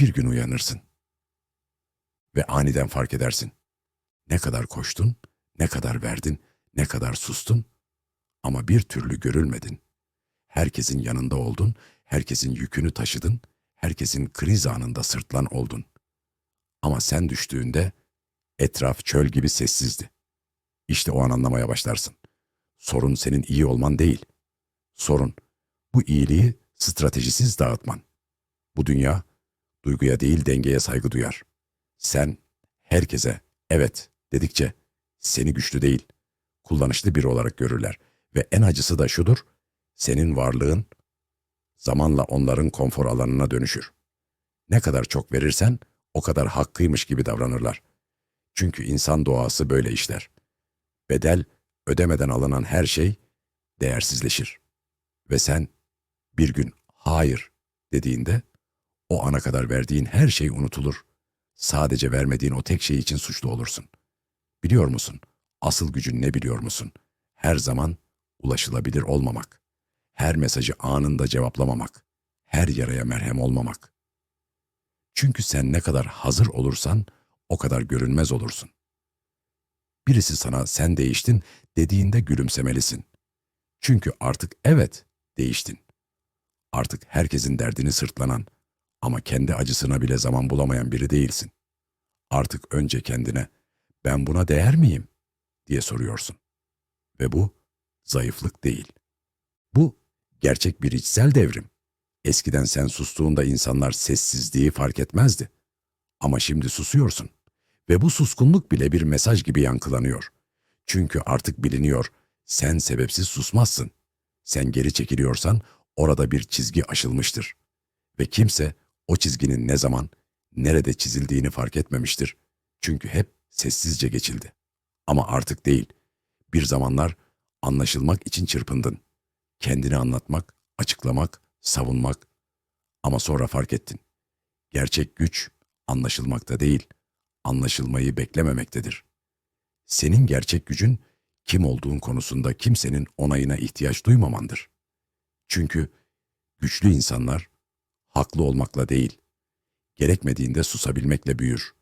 Bir gün uyanırsın ve aniden fark edersin. Ne kadar koştun, ne kadar verdin, ne kadar sustun ama bir türlü görülmedin. Herkesin yanında oldun, herkesin yükünü taşıdın, herkesin kriz anında sırtlan oldun. Ama sen düştüğünde etraf çöl gibi sessizdi. İşte o an anlamaya başlarsın. Sorun senin iyi olman değil. Sorun bu iyiliği stratejisiz dağıtman. Bu dünya duyguya değil dengeye saygı duyar. Sen herkese evet dedikçe seni güçlü değil, kullanışlı biri olarak görürler. Ve en acısı da şudur, senin varlığın zamanla onların konfor alanına dönüşür. Ne kadar çok verirsen o kadar hakkıymış gibi davranırlar. Çünkü insan doğası böyle işler. Bedel ödemeden alınan her şey değersizleşir. Ve sen bir gün hayır dediğinde o ana kadar verdiğin her şey unutulur. Sadece vermediğin o tek şey için suçlu olursun. Biliyor musun? Asıl gücün ne biliyor musun? Her zaman ulaşılabilir olmamak. Her mesajı anında cevaplamamak. Her yaraya merhem olmamak. Çünkü sen ne kadar hazır olursan o kadar görünmez olursun. Birisi sana sen değiştin dediğinde gülümsemelisin. Çünkü artık evet değiştin. Artık herkesin derdini sırtlanan ama kendi acısına bile zaman bulamayan biri değilsin. Artık önce kendine ben buna değer miyim diye soruyorsun. Ve bu zayıflık değil. Bu gerçek bir içsel devrim. Eskiden sen sustuğunda insanlar sessizliği fark etmezdi. Ama şimdi susuyorsun. Ve bu suskunluk bile bir mesaj gibi yankılanıyor. Çünkü artık biliniyor, sen sebepsiz susmazsın. Sen geri çekiliyorsan orada bir çizgi aşılmıştır. Ve kimse o çizginin ne zaman, nerede çizildiğini fark etmemiştir. Çünkü hep sessizce geçildi. Ama artık değil. Bir zamanlar anlaşılmak için çırpındın. Kendini anlatmak, açıklamak, savunmak. Ama sonra fark ettin. Gerçek güç anlaşılmakta değil, anlaşılmayı beklememektedir. Senin gerçek gücün kim olduğun konusunda kimsenin onayına ihtiyaç duymamandır. Çünkü güçlü insanlar haklı olmakla değil, gerekmediğinde susabilmekle büyür.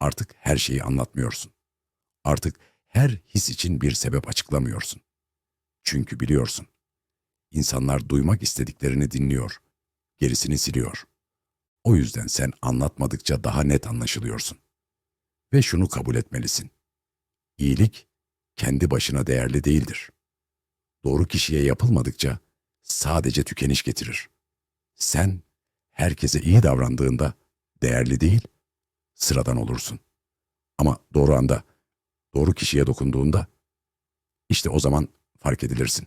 Artık her şeyi anlatmıyorsun. Artık her his için bir sebep açıklamıyorsun. Çünkü biliyorsun. İnsanlar duymak istediklerini dinliyor, gerisini siliyor. O yüzden sen anlatmadıkça daha net anlaşılıyorsun. Ve şunu kabul etmelisin. İyilik kendi başına değerli değildir. Doğru kişiye yapılmadıkça sadece tükeniş getirir. Sen herkese iyi davrandığında değerli değil, sıradan olursun. Ama doğru anda, doğru kişiye dokunduğunda işte o zaman fark edilirsin.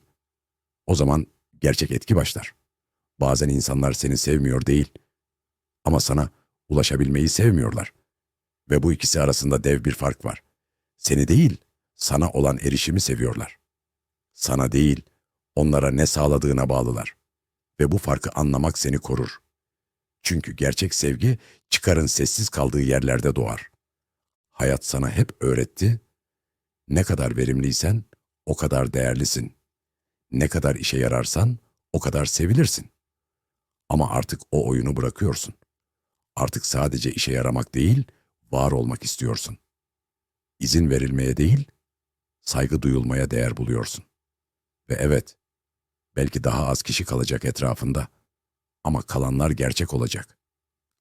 O zaman gerçek etki başlar. Bazen insanlar seni sevmiyor değil ama sana ulaşabilmeyi sevmiyorlar. Ve bu ikisi arasında dev bir fark var. Seni değil, sana olan erişimi seviyorlar. Sana değil, onlara ne sağladığına bağlılar. Ve bu farkı anlamak seni korur. Çünkü gerçek sevgi çıkarın sessiz kaldığı yerlerde doğar. Hayat sana hep öğretti. Ne kadar verimliysen o kadar değerlisin. Ne kadar işe yararsan o kadar sevilirsin. Ama artık o oyunu bırakıyorsun. Artık sadece işe yaramak değil, var olmak istiyorsun. İzin verilmeye değil, saygı duyulmaya değer buluyorsun. Ve evet, belki daha az kişi kalacak etrafında ama kalanlar gerçek olacak.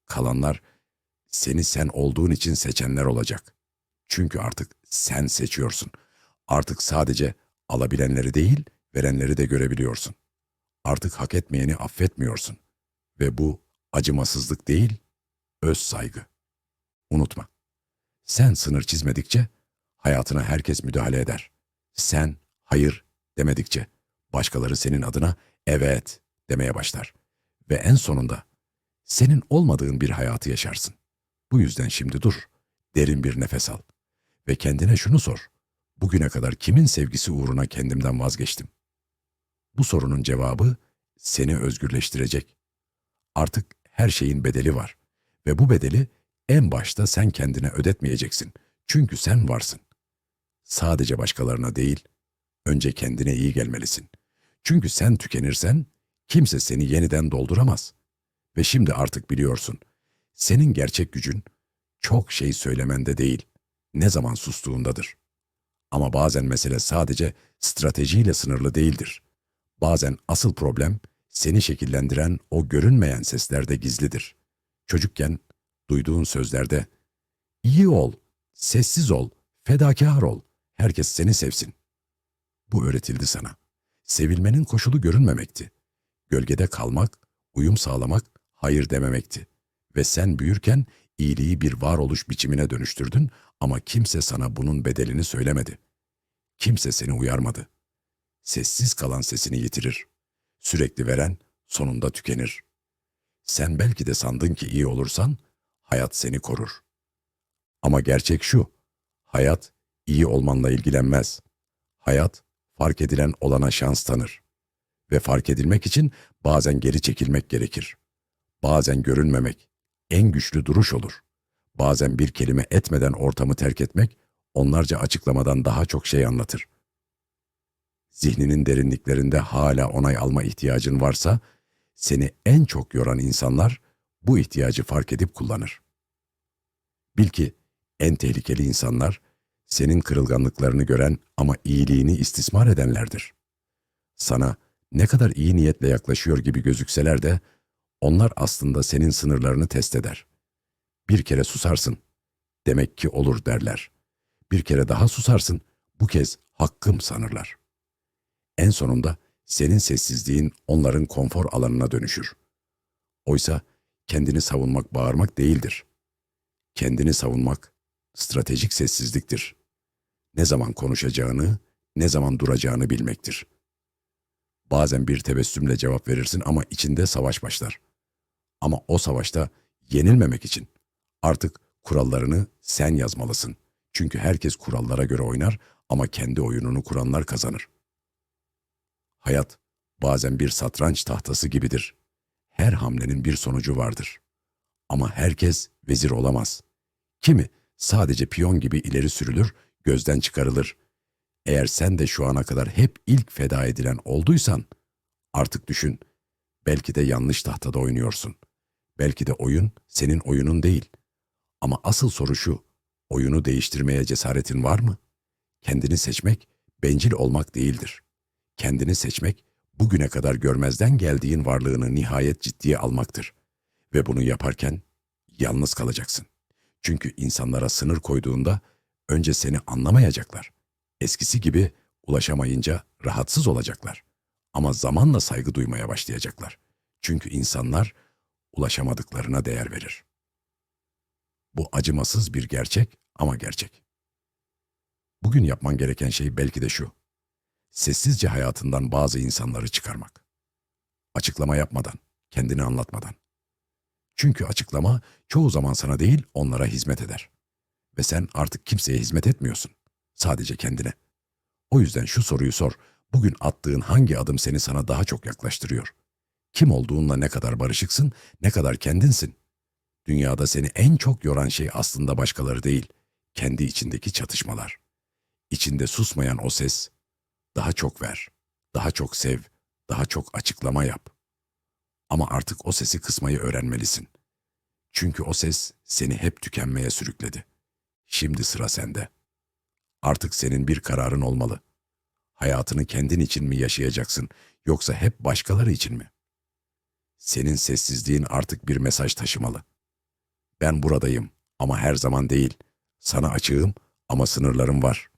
Kalanlar seni sen olduğun için seçenler olacak. Çünkü artık sen seçiyorsun. Artık sadece alabilenleri değil, verenleri de görebiliyorsun. Artık hak etmeyeni affetmiyorsun. Ve bu acımasızlık değil, öz saygı. Unutma. Sen sınır çizmedikçe hayatına herkes müdahale eder. Sen hayır demedikçe başkaları senin adına evet demeye başlar. Ve en sonunda senin olmadığın bir hayatı yaşarsın. Bu yüzden şimdi dur, derin bir nefes al ve kendine şunu sor. Bugüne kadar kimin sevgisi uğruna kendimden vazgeçtim? Bu sorunun cevabı seni özgürleştirecek. Artık her şeyin bedeli var ve bu bedeli en başta sen kendine ödetmeyeceksin. Çünkü sen varsın. Sadece başkalarına değil, önce kendine iyi gelmelisin. Çünkü sen tükenirsen kimse seni yeniden dolduramaz. Ve şimdi artık biliyorsun, Senin gerçek gücün çok şey söylemende değil, ne zaman sustuğundadır. Ama bazen mesele sadece stratejiyle sınırlı değildir. Bazen asıl problem seni şekillendiren o görünmeyen seslerde gizlidir. Çocukken duyduğun sözlerde iyi ol, sessiz ol, fedakar ol, herkes seni sevsin. Bu öğretildi sana. Sevilmenin koşulu görünmemekti. Gölgede kalmak, uyum sağlamak, hayır dememekti. Ve sen büyürken iyiliği bir varoluş biçimine dönüştürdün ama kimse sana bunun bedelini söylemedi. Kimse seni uyarmadı. Sessiz kalan sesini yitirir. Sürekli veren sonunda tükenir. Sen belki de sandın ki iyi olursan hayat seni korur. Ama gerçek şu, hayat iyi olmanla ilgilenmez. Hayat fark edilen olana şans tanır. Ve fark edilmek için bazen geri çekilmek gerekir. Bazen görünmemek en güçlü duruş olur. Bazen bir kelime etmeden ortamı terk etmek onlarca açıklamadan daha çok şey anlatır. Zihninin derinliklerinde hala onay alma ihtiyacın varsa seni en çok yoran insanlar bu ihtiyacı fark edip kullanır. Bil ki en tehlikeli insanlar senin kırılganlıklarını gören ama iyiliğini istismar edenlerdir. Sana ne kadar iyi niyetle yaklaşıyor gibi gözükseler de onlar aslında senin sınırlarını test eder. Bir kere susarsın, demek ki olur derler. Bir kere daha susarsın, bu kez hakkım sanırlar. En sonunda senin sessizliğin onların konfor alanına dönüşür. Oysa kendini savunmak bağırmak değildir. Kendini savunmak stratejik sessizliktir. Ne zaman konuşacağını, ne zaman duracağını bilmektir. Bazen bir tebessümle cevap verirsin ama içinde savaş başlar. Ama o savaşta yenilmemek için artık kurallarını sen yazmalısın. Çünkü herkes kurallara göre oynar ama kendi oyununu kuranlar kazanır. Hayat bazen bir satranç tahtası gibidir. Her hamlenin bir sonucu vardır. Ama herkes vezir olamaz. Kimi sadece piyon gibi ileri sürülür, gözden çıkarılır. Eğer sen de şu ana kadar hep ilk feda edilen olduysan, artık düşün, belki de yanlış tahtada oynuyorsun. Belki de oyun senin oyunun değil. Ama asıl soru şu, oyunu değiştirmeye cesaretin var mı? Kendini seçmek, bencil olmak değildir. Kendini seçmek, bugüne kadar görmezden geldiğin varlığını nihayet ciddiye almaktır. Ve bunu yaparken yalnız kalacaksın. Çünkü insanlara sınır koyduğunda önce seni anlamayacaklar. Eskisi gibi ulaşamayınca rahatsız olacaklar. Ama zamanla saygı duymaya başlayacaklar. Çünkü insanlar ulaşamadıklarına değer verir. Bu acımasız bir gerçek ama gerçek. Bugün yapman gereken şey belki de şu. Sessizce hayatından bazı insanları çıkarmak. Açıklama yapmadan, kendini anlatmadan. Çünkü açıklama çoğu zaman sana değil onlara hizmet eder. Ve sen artık kimseye hizmet etmiyorsun. Sadece kendine. O yüzden şu soruyu sor. Bugün attığın hangi adım seni sana daha çok yaklaştırıyor? Kim olduğunla ne kadar barışıksın, ne kadar kendinsin? Dünyada seni en çok yoran şey aslında başkaları değil, kendi içindeki çatışmalar. İçinde susmayan o ses, daha çok ver, daha çok sev, daha çok açıklama yap. Ama artık o sesi kısmayı öğrenmelisin. Çünkü o ses seni hep tükenmeye sürükledi. Şimdi sıra sende. Artık senin bir kararın olmalı. Hayatını kendin için mi yaşayacaksın yoksa hep başkaları için mi? Senin sessizliğin artık bir mesaj taşımalı. Ben buradayım ama her zaman değil. Sana açığım ama sınırlarım var.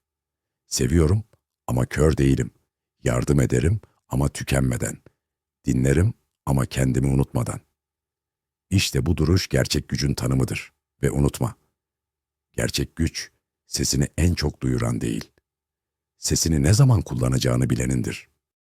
Seviyorum ama kör değilim. Yardım ederim ama tükenmeden. Dinlerim ama kendimi unutmadan. İşte bu duruş gerçek gücün tanımıdır ve unutma. Gerçek güç sesini en çok duyuran değil. Sesini ne zaman kullanacağını bilenindir.